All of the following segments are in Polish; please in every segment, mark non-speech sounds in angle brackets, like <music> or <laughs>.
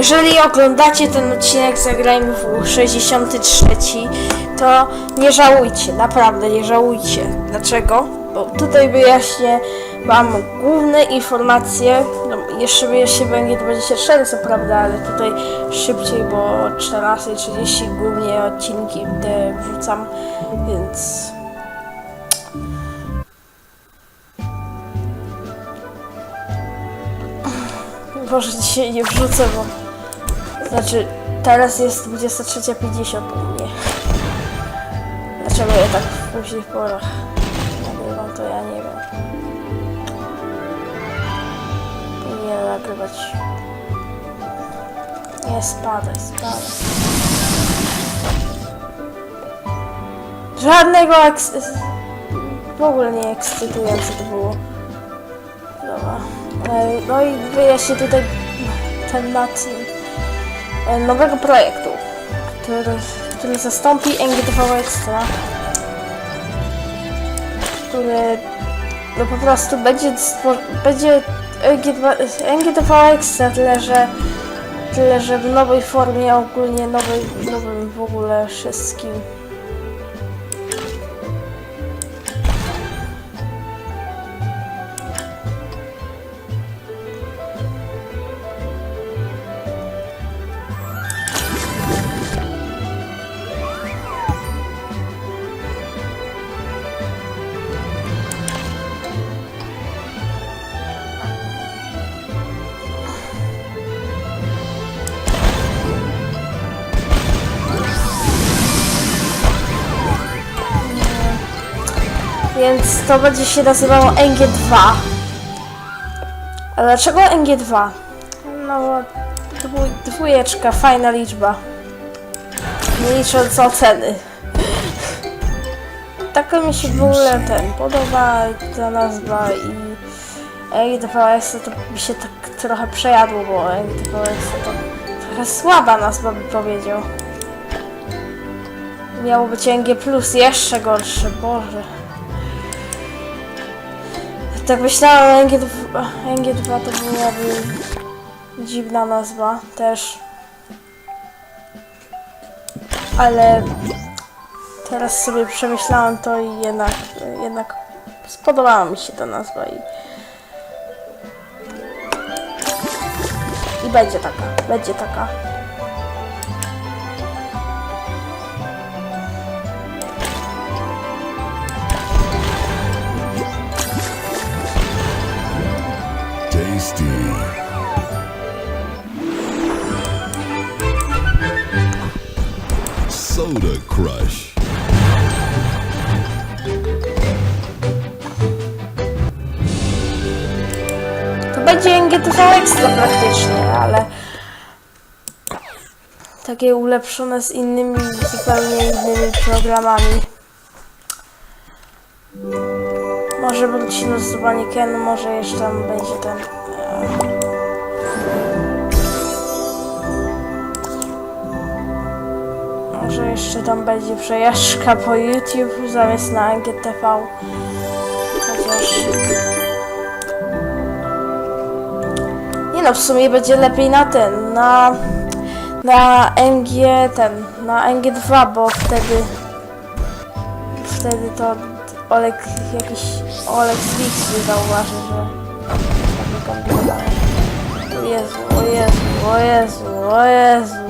Jeżeli oglądacie ten odcinek Zagrajmy w 63, to nie żałujcie, naprawdę nie żałujcie. Dlaczego? Bo tutaj wyjaśnię Wam główne informacje. No, jeszcze wyjaśnię będzie 24, co prawda, ale tutaj szybciej, bo 14.30 głównie odcinki te wrzucam, więc... Może dzisiaj nie wrzucę, bo... Znaczy, teraz jest 23.50 u mnie. Dlaczego ja tak w późnych porach nagrywam, to ja nie wiem. Powinienem nagrywać. Nie, spadaj, spadaj. Żadnego eks... W ogóle nie ekscytujące to było. Dobra. No i wyjaśnię tutaj temat e, nowego projektu, który, który zastąpi NGTV Extra, który no po prostu będzie, będzie NGTV Extra, tyle że, tyle że w nowej formie, ogólnie nowej, nowym w ogóle wszystkim. Więc to będzie się nazywało NG2. A dlaczego NG2? No bo dwój, dwójeczka, fajna liczba. Nie licząc oceny. <laughs> Taka mi się w ogóle ten podoba ta nazwa i NG2S to mi się tak trochę przejadło, bo NG2S to trochę słaba nazwa by powiedział. Miało być NG jeszcze gorsze, Boże. Tak myślałem, NG2, NG2 to byłaby dziwna nazwa też. Ale teraz sobie przemyślałem to i jednak, jednak spodobała mi się ta nazwa i i będzie taka, będzie taka. Tasty. Soda Crush. To będzie NGTV Extra praktycznie, ale takie ulepszone z innymi, zupełnie innymi programami. Może wróci losowanie Ken, może jeszcze tam będzie ten... Może jeszcze tam będzie przejażdżka po YouTube zamiast na NGTV. Chociaż... Nie no, w sumie będzie lepiej na ten, na, na MG ten, na MG2, bo wtedy, wtedy to Olek jakiś, Olek Wix nie zauważy, że Jezu, o Jezu, o Jezu, o Jezu.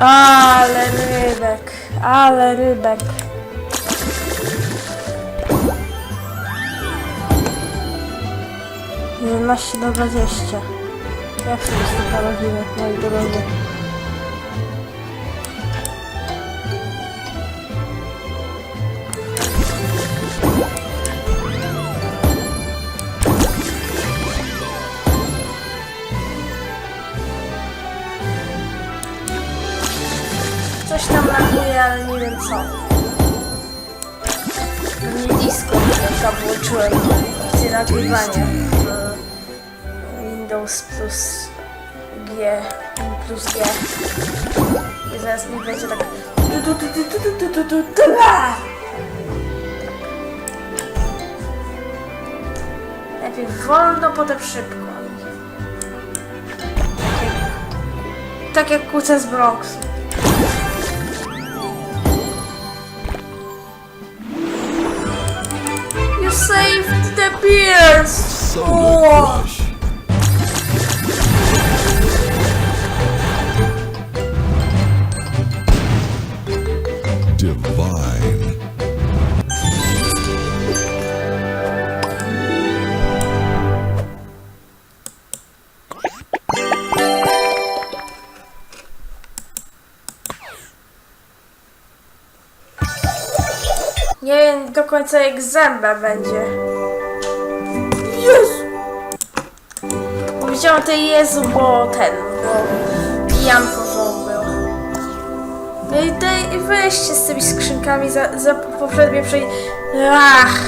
Ale rybek, ale rybek. Jedenaście do dwadzieścia. Jak sobie z tym poradzimy, moi drodzy? co? Mini disco, jak włączyłem opcję nagrywania w Windows plus G plus G. I zaraz mi będzie tak... Najpierw wolno, potem szybko. Tak jak, tak z Bronxu. Saved the beers! Soda Oh. Końca jak zęba będzie. Jezu! Powiedziałam to Jezu, bo ten, bo Janko był. No i daj, weźcie z tymi skrzynkami za, za poprzednie przejdzie. Ach!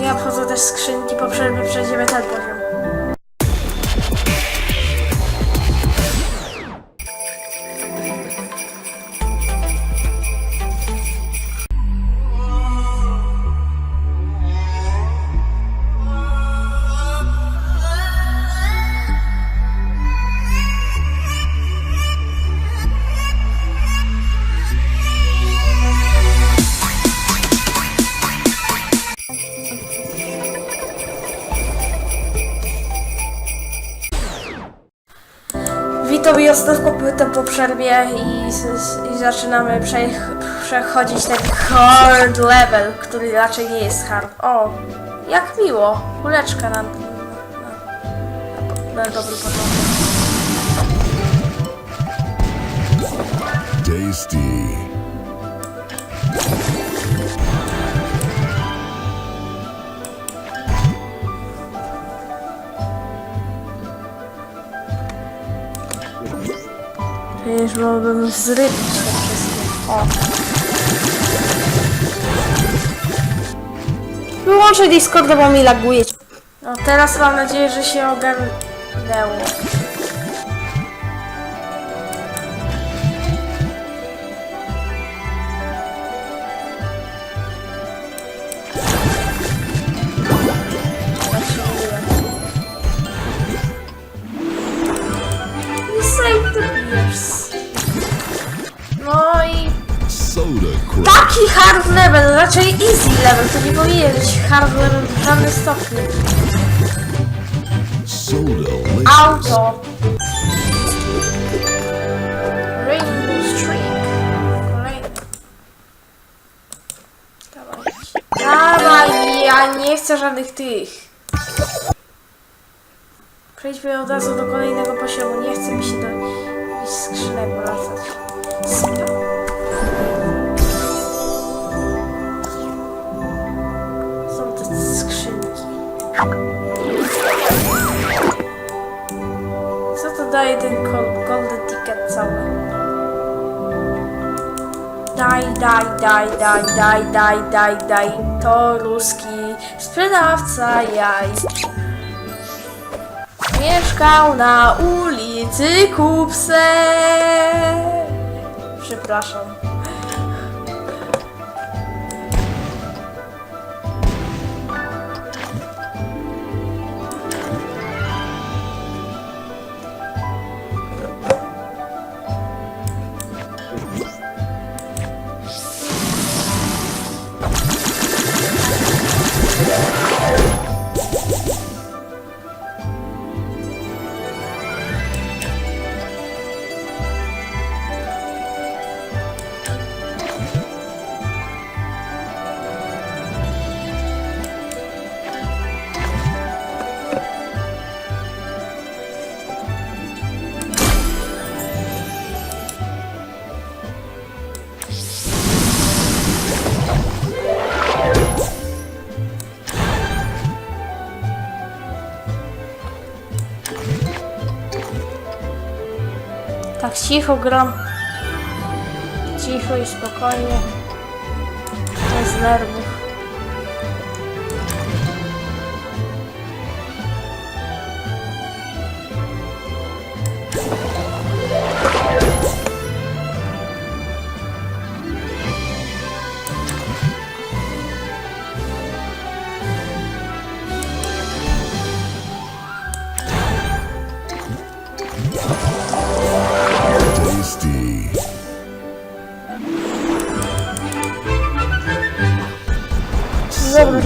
Nie obchodzą też skrzynki, po przerwie przejdziemy ten poziom. I, i zaczynamy prze, przechodzić ten hard level, który raczej nie jest hard. O, jak miło. Kuleczka na, na, na, na dobry początek. Tasty. Przecież mogłabym zrybić te wszystkie. O. Wyłączę Discorda, bo mi laguje. No teraz mam nadzieję, że się ogarnęło. Taki hard level, raczej easy level, to nie powinien być hard level w żadnym stopniu. Auto. Rainbow Streak. Kolejny. Dawaj. Dawaj, ja nie chcę żadnych tych. Przejdźmy od razu do kolejnego poziomu. Nie chce mi się do jakichś skrzynek wracać. Daj, daj, daj, daj, daj, daj, daj, daj. To ruski sprzedawca jaj. Mieszkał na ulicy Kupse. Przepraszam. Tak cicho gram. Cicho i spokojnie. Bez nerwów.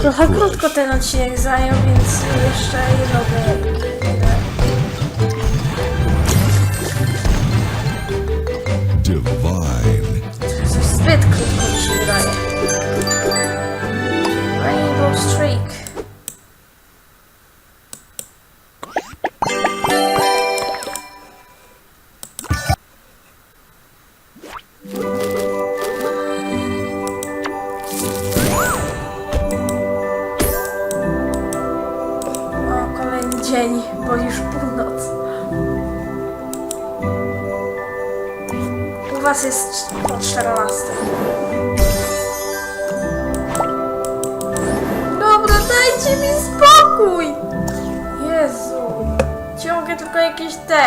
Trochę krótko ten odcinek zajął, więc jeszcze jedno Divine. Zbyt krótko mi się wydaje. Rainbow Streak. Spokój! Jezu, ciągle tylko jakieś te.